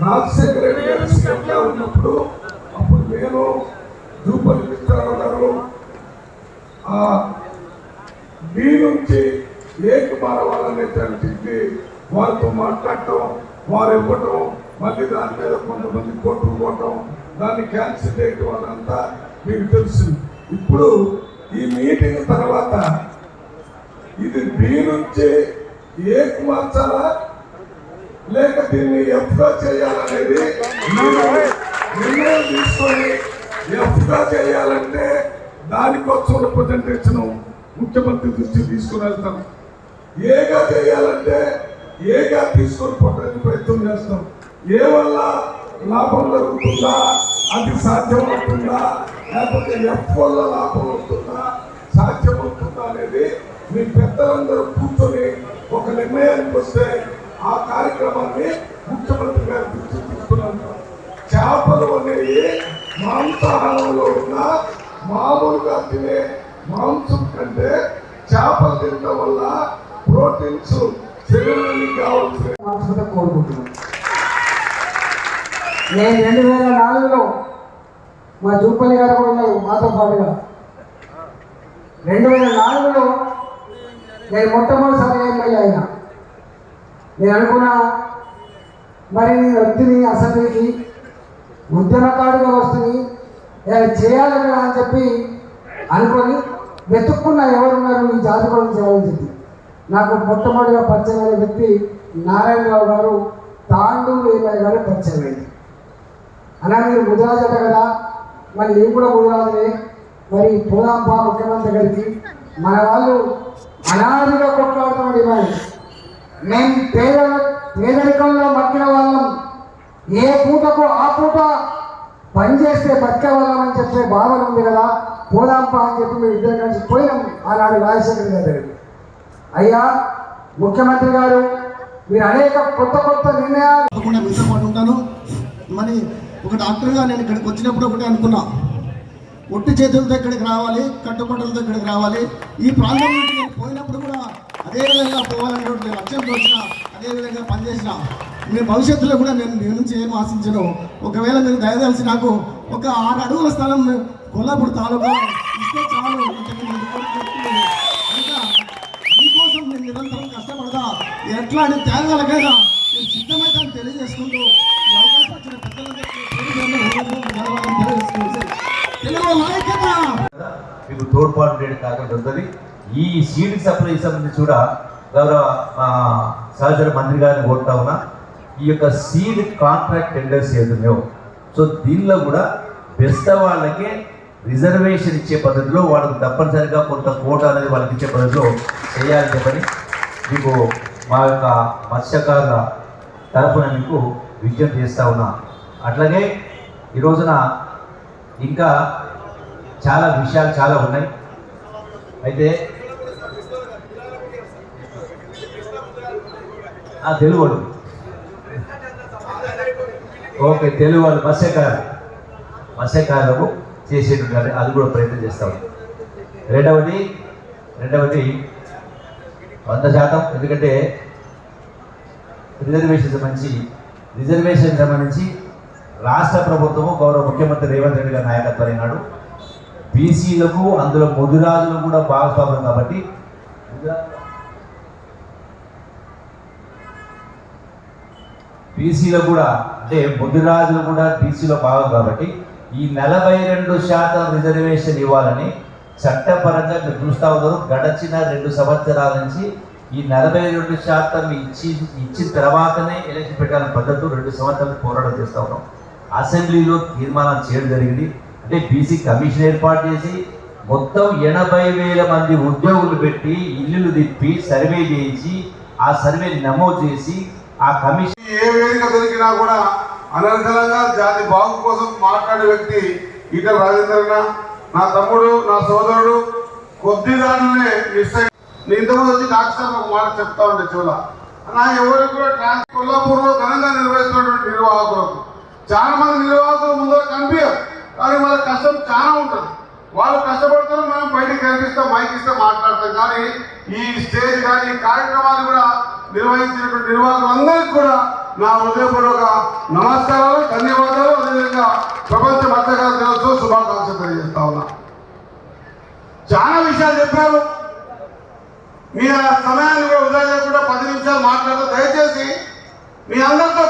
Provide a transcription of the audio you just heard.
రాజశేఖర రెడ్డి ఉన్నప్పుడు అప్పుడు నేను జూపల్లి కృష్ణారావు ఆ మీ నుంచి ఏ కుమార్ వాళ్ళని తెలిసింది వారితో మాట్లాడటం వారు ఇవ్వటం మళ్ళీ దాని మీద కొంతమంది కొట్టుకోవటం దాన్ని క్యాన్సిల్ చేయటం అదంతా మీకు తెలుసు ఇప్పుడు ఈ మీటింగ్ తర్వాత ఇది మీ నుంచి ఏ మార్చాలా లేక దీన్ని ఎఫ్ చేయాలనేది నిర్ణయం తీసుకొని ఎఫ్ చేయాలంటే దానికోసం రిప్రజెంటేషన్ ముఖ్యమంత్రి దృష్టి తీసుకుని వెళ్తాం. ఏగా చేయాలంటే ఏగా తీసుకొని పోవడానికి ప్రయత్నం చేస్తాం. ఏ వల్ల లాభం జరుగుతుందా? అది సాధ్యమవుతుందా లేకపోతే ఎఫ్ వల్ల లాభం అవుతుందా సాధ్యమవుతుందా అనేది మీ పెద్దలందరూ కూర్చొని ఒక నిర్ణయానికి వస్తే ఆ కార్యక్రమాన్ని ముఖ్యమంత్రి గారు దృష్టికి తీసుకున్నాను చేపలు అనేవి మాంసాహారంలో ఉన్న మామూలుగా తినే మాంసం కంటే చేపలు తినడం వల్ల ప్రోటీన్స్ శరీరానికి కావాల్సిన కోరుకుంటున్నాను. నేను రెండు వేల నాలుగులో మా జూపల్లి గారు కూడా ఉన్నారు మాతో పాటుగా. రెండు వేల నాలుగులో నేను మొట్టమొదటిసారి ఎమ్మెల్యే అయినా. నేను అనుకున్నా మరి నేను వృత్తిని అసెంబ్లీకి ఉద్యమకారుగా వస్తుంది నేను చేయాలని అని చెప్పి అనుకొని వెతుక్కున్న ఎవరున్నారు ఈ జాతి గురించి చేయాలని చెప్పి. నాకు మొట్టమొదటిగా పరిచయమైన అయిన వ్యక్తి నారాయణరావు గారు తాండూరు ఏమై గారు పరిచయమైంది అలా మీరు ముదిరాజట కదా మరి నేను కూడా ముదిరాజులే మరి పోదాంపా ముఖ్యమంత్రి గారికి. మన వాళ్ళు అనాదిగా కొట్లాడుతున్నాడు ఏమైనా మేము పేద పేదరికంలో మగ్గిన వాళ్ళం. ఏ పూటకు ఆ పూట పని చేస్తే బతికే అని చెప్పే భావన ఉంది కదా. పోదాంపా అని చెప్పి మేము ఇద్దరు కలిసి పోయినాం. ఆనాడు రాజశేఖర్ గారు అయ్యా ముఖ్యమంత్రి గారు మీరు అనేక కొత్త కొత్త నిర్ణయాలు మీతో ఉంటాను. మరి ఒక డాక్టర్గా నేను ఇక్కడికి వచ్చినప్పుడు ఒకటి అనుకున్నా. ఒట్టి చేతులతో ఇక్కడికి రావాలి కట్టుబట్టలతో ఇక్కడికి రావాలి. ఈ ప్రాంతం పోయినప్పుడు కూడా అదే విధంగా మేము లక్ష్యంతో వచ్చిన అదేవిధంగా పనిచేసిన నేను భవిష్యత్తులో కూడా నేను మీ నుంచి ఏం ఆశించను. ఒకవేళ మీరు దయదలిసి నాకు ఒక ఆరు అడుగుల స్థలం కొల్లాపూర్ తాలూకా ఇస్తే చాలు. మీకోసం నేను నిరంతరం కష్టపడతా. ఎట్లాంటి త్యాగాలకైనా నేను సిద్ధమైతే తెలియజేసుకుంటూ ఈ అవకాశం వచ్చిన పెద్దలందరికీ తెలుగు నాయకత మీకు తోడ్పాటు ఉండేది కాకుండా ఉంటుంది ఈ సీడ్ సప్లై సంబంధించి కూడా గౌరవ సహచర మంత్రి గారిని కోరుతా ఉన్నా ఈ యొక్క సీడ్ కాంట్రాక్ట్ టెండర్స్ మేము సో దీనిలో కూడా బెస్ట్ వాళ్ళకే రిజర్వేషన్ ఇచ్చే పద్ధతిలో వాళ్ళకి తప్పనిసరిగా కొంత కోట అనేది వాళ్ళకి ఇచ్చే పద్ధతిలో చేయాలని చెప్పని మీకు మా యొక్క మత్స్యకారుల తరఫున మీకు విజ్ఞప్తి చేస్తూ ఉన్నా. అట్లాగే ఈ రోజున ఇంకా చాలా విషయాలు చాలా ఉన్నాయి. అయితే ఆ తెలుగు వాళ్ళు. ఓకే తెలుగు వాళ్ళు మత్స్యకారు మత్స్యకారులకు చేసేటువంటి అది కూడా ప్రయత్నం చేస్తాం రెండవది రెండవది వంద శాతం ఎందుకంటే రిజర్వేషన్ సంబంధించి రిజర్వేషన్ సంబంధించి రాష్ట్ర ప్రభుత్వము గౌరవ ముఖ్యమంత్రి రేవంత్ రెడ్డి గారి నాయకత్వం అయినాడు బీసీలకు అందులో ముదిరాజులు కూడా భాగస్వామ్యం కాబట్టి బీసీలో కూడా అంటే ముదిరాజులు కూడా బీసీలో భాగం కాబట్టి ఈ నలభై రెండు శాతం రిజర్వేషన్ ఇవ్వాలని చట్టపరంగా మీరు చూస్తా ఉన్నారు. గడచిన రెండు సంవత్సరాల నుంచి ఈ నలభై రెండు శాతం ఇచ్చి ఇచ్చిన తర్వాతనే ఎలక్షన్ పెట్టాలని పద్ధతి రెండు సంవత్సరాలు పోరాటం చేస్తా ఉన్నాం. అసెంబ్లీలో తీర్మానం చేయడం జరిగింది. అంటే బీసీ కమిషన్ ఏర్పాటు చేసి మొత్తం ఎనభై వేల మంది ఉద్యోగులు పెట్టి ఇల్లులు తిప్పి సర్వే చేయించి ఆ సర్వే నమోదు చేసి ఆ కమిషన్ ఏ వేదిక దొరికినా కూడా అనర్గళంగా జాతి బాగు కోసం మాట్లాడే వ్యక్తి ఈటల రాజేంద్రన్న. నా తమ్ముడు నా సోదరుడు కొద్ది దానిలోనే మిస్ అయ్యి నేను ఇంతకుముందు వచ్చి డాక్టర్ ఒక మాట చెప్తా ఉండే చెవుల. నా ఎవరికి కూడా ట్రాన్స్ కొల్లాపూర్లో ఘనంగా నిర్వహిస్తున్నటువంటి నిర్వాహకులకు చాలా మంది నిర్వాహకులు ముందర కనిపించారు. కానీ వాళ్ళ కష్టం చాలా ఉంటుంది. వాళ్ళు కష్టపడుతున్నారు మనం బయటికి కనిపిస్తాం మైక్ ఇస్తే మాట్లాడతాం. కానీ ఈ స్టేజ్ కానీ కార్యక్రమాలు నిర్వహించినటువంటి నిర్వాహకులందరికీ కూడా నా హృదయపూర్వక నమస్కారాలు ధన్యవాదాలు. అదేవిధంగా ప్రపంచ మత్స్యకార దినోత్సవ శుభాకాంక్షలు తెలియజేస్తా ఉన్నా. చాలా విషయాలు చెప్పారు. మీ ఆ సమయాన్ని కూడా వృధా చేయకుండా పది నిమిషాలు మాట్లాడదు దయచేసి మీ అందరితో